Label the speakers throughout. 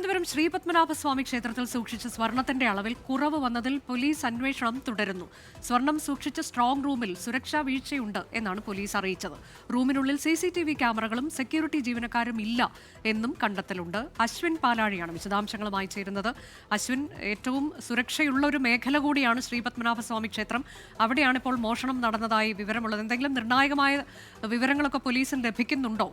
Speaker 1: തിരുവനന്തപുരം ശ്രീപത്മനാഭസ്വാമി ക്ഷേത്രത്തിൽ സൂക്ഷിച്ച സ്വർണത്തിന്റെ അളവിൽ കുറവ് വന്നതിൽ പോലീസ് അന്വേഷണം തുടരുന്നു. സ്വർണം സൂക്ഷിച്ച സ്ട്രോങ് റൂമിൽ സുരക്ഷാ വീഴ്ചയുണ്ട് എന്നാണ് പോലീസ് അറിയിച്ചത്. റൂമിനുള്ളിൽ സി സി ടി വി ക്യാമറകളും സെക്യൂരിറ്റി ജീവനക്കാരും ഇല്ല എന്നും കണ്ടെത്തലുണ്ട്. അശ്വിൻ പാലാഴിയാണ് വിശദാംശങ്ങളുമായി ചേരുന്നത്. അശ്വിൻ ഏറ്റവും സുരക്ഷയുള്ള ഒരു മേഖല കൂടിയാണ് ശ്രീപത്മനാഭസ്വാമി ക്ഷേത്രം. അവിടെയാണ് ഇപ്പോൾ മോഷണം നടന്നതായി വിവരമുള്ളത്. എന്തെങ്കിലും നിർണായകമായ വിവരങ്ങളൊക്കെ പോലീസിന് ലഭിക്കുന്നുണ്ടോ?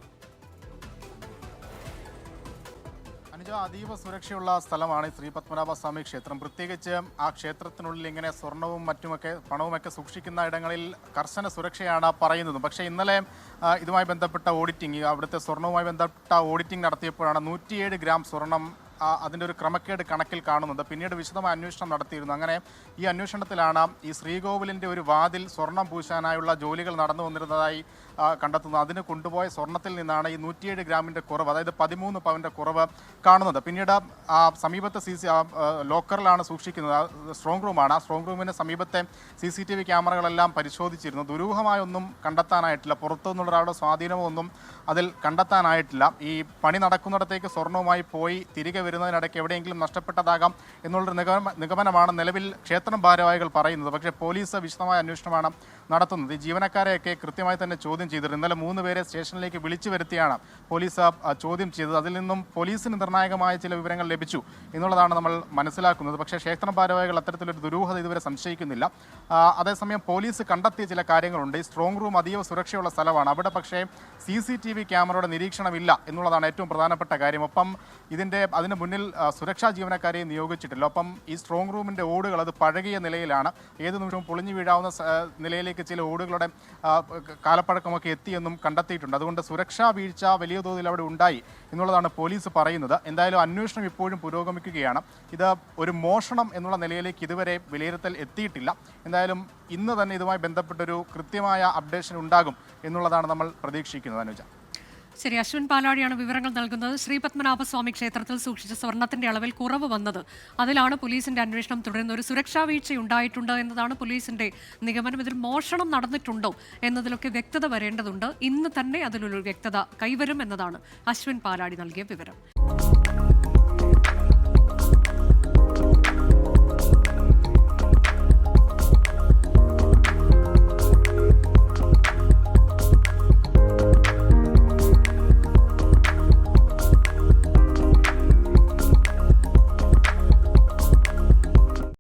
Speaker 2: അനുജ അതീവ സുരക്ഷയുള്ള സ്ഥലമാണ് ശ്രീ പത്മനാഭ സ്വാമി ക്ഷേത്രം. പ്രത്യേകിച്ച് ആ ക്ഷേത്രത്തിനുള്ളിൽ ഇങ്ങനെ സ്വർണവും മറ്റുമൊക്കെ പണവുമൊക്കെ സൂക്ഷിക്കുന്ന ഇടങ്ങളിൽ കർശന സുരക്ഷയാണ് പറയുന്നത്. പക്ഷേ ഇന്നലെ ഇതുമായി ബന്ധപ്പെട്ട ഓഡിറ്റിംഗ് അവിടുത്തെ സ്വർണവുമായി ബന്ധപ്പെട്ട ഓഡിറ്റിംഗ് നടത്തിയപ്പോഴാണ് നൂറ്റിയേഴ് ഗ്രാം സ്വർണം അതിന്റെ ഒരു ക്രമക്കേട് കണക്കിൽ കാണുന്നത് പിന്നീട് വിശദമായ അന്വേഷണം നടത്തിയിരുന്നു. അങ്ങനെ ഈ അന്വേഷണത്തിലാണ് ഈ ശ്രീകോവിലിന്റെ ഒരു വാതിൽ സ്വർണം പൂശാനായുള്ള ജോലികൾ നടന്നു വന്നിരുന്നതായി കണ്ടെത്തുന്നത്. അതിന് കൊണ്ടുപോയ സ്വർണത്തിൽ നിന്നാണ് ഈ നൂറ്റിയേഴ് ഗ്രാമിന്റെ കുറവ് അതായത് പതിമൂന്ന് പവന്റെ കുറവ് കാണുന്നത്. പിന്നീട് ആ സമീപത്തെ സി സി ലോക്കറിലാണ് സൂക്ഷിക്കുന്നത്. സ്ട്രോങ് റൂമാണ്. ആ സ്ട്രോങ് റൂമിന് സമീപത്തെ സി സി ടി വി ക്യാമറകളെല്ലാം പരിശോധിച്ചിരുന്നു. ദുരൂഹമായൊന്നും കണ്ടെത്താനായിട്ടില്ല. പുറത്തുനിന്നുള്ള ഒരാളുടെ സ്വാധീനമോ ഒന്നും അതിൽ കണ്ടെത്താനായിട്ടില്ല. ഈ പണി നടക്കുന്നിടത്തേക്ക് സ്വർണവുമായി പോയി തിരികെ വരുന്നതിനിടയ്ക്ക് എവിടെയെങ്കിലും നഷ്ടപ്പെട്ടതാകാം എന്നുള്ളൊരു നിഗമ നിഗമനമാണ് നിലവിൽ ക്ഷേത്രം ഭാരവാഹികൾ പറയുന്നത്. പക്ഷേ പോലീസ് വിശദമായ അന്വേഷണമാണ് നടത്തുന്നത്. ഈ ജീവനക്കാരെയൊക്കെ കൃത്യമായി തന്നെ ചോദ്യം ചെയ്തിരുന്നു ഇന്നലെ മൂന്ന് പേരെ സ്റ്റേഷനിലേക്ക് വിളിച്ചു വരുത്തിയാണ് പോലീസ് ചോദ്യം ചെയ്തത്. അതിൽ നിന്നും പോലീസിന് നിർണായകമായ ചില വിവരങ്ങൾ ലഭിച്ചു എന്നുള്ളതാണ് നമ്മൾ മനസ്സിലാക്കുന്നത്. പക്ഷേ ക്ഷേത്രം ഭാരവാഹികൾ അത്തരത്തിലൊരു ദുരൂഹത ഇതുവരെ സംശയിക്കുന്നില്ല. അതേസമയം പോലീസ് കണ്ടെത്തിയ ചില കാര്യങ്ങളുണ്ട്. ഈ സ്ട്രോങ് റൂം അതീവ സുരക്ഷയുള്ള സ്ഥലമാണ്. അവിടെ പക്ഷേ സി സി ടി വി ക്യാമറയുടെ നിരീക്ഷണമില്ല എന്നുള്ളതാണ് ഏറ്റവും പ്രധാനപ്പെട്ട കാര്യം. ഒപ്പം ഇതിന്റെ അതിന് മുന്നിൽ സുരക്ഷാ ജീവനക്കാരെ നിയോഗിച്ചിട്ടില്ല. ഒപ്പം ഈ സ്ട്രോങ് റൂമിന്റെ ഓടുകൾ അത് പഴകിയ നിലയിലാണ്. ഏത് നിമിഷവും പൊളിഞ്ഞു വീഴാവുന്ന സ- നിലയിലേക്ക് ചില ഓടുകളുടെ കാലപ്പഴക്കമൊക്കെ എത്തിയെന്നും കണ്ടെത്തിയിട്ടുണ്ട്. അതുകൊണ്ട് സുരക്ഷാ വീഴ്ച വലിയ തോതിൽ അവിടെ ഉണ്ടായി എന്നുള്ളതാണ് പോലീസ് പറയുന്നത്. എന്തായാലും അന്വേഷണം ഇപ്പോഴും പുരോഗമിക്കുകയാണ്. ഇത് ഒരു മോഷണം എന്നുള്ള നിലയിലേക്ക് ഇതുവരെ വിലയിരുത്തൽ എത്തിയിട്ടില്ല. എന്തായാലും ഇന്ന് തന്നെ ഇതുമായി ബന്ധപ്പെട്ടൊരു കൃത്യമായ അപ്ഡേഷൻ ഉണ്ടാകും എന്നുള്ളതാണ് നമ്മൾ പ്രതീക്ഷിക്കുന്നത് അനുജ.
Speaker 1: ശരി അശ്വിൻ പാലാടിയാണ് വിവരങ്ങൾ നൽകുന്നത്. ശ്രീപത്മനാഭസ്വാമി ക്ഷേത്രത്തിൽ സൂക്ഷിച്ച സ്വർണത്തിന്റെ അളവിൽ കുറവ് വന്നത്. അതിലാണ് പോലീസിന്റെ അന്വേഷണം തുടരുന്നത്. ഒരു സുരക്ഷാ വീഴ്ച ഉണ്ടായിട്ടുണ്ട് എന്നതാണ് പോലീസിന്റെ നിഗമനം. ഇതിൽ മോഷണം നടന്നിട്ടുണ്ടോ എന്നതിലൊക്കെ വ്യക്തത വരേണ്ടതുണ്ട്. ഇന്ന് തന്നെ അതിലൊരു വ്യക്തത കൈവരും എന്നതാണ് അശ്വിൻ പാലാടി നൽകിയ വിവരം.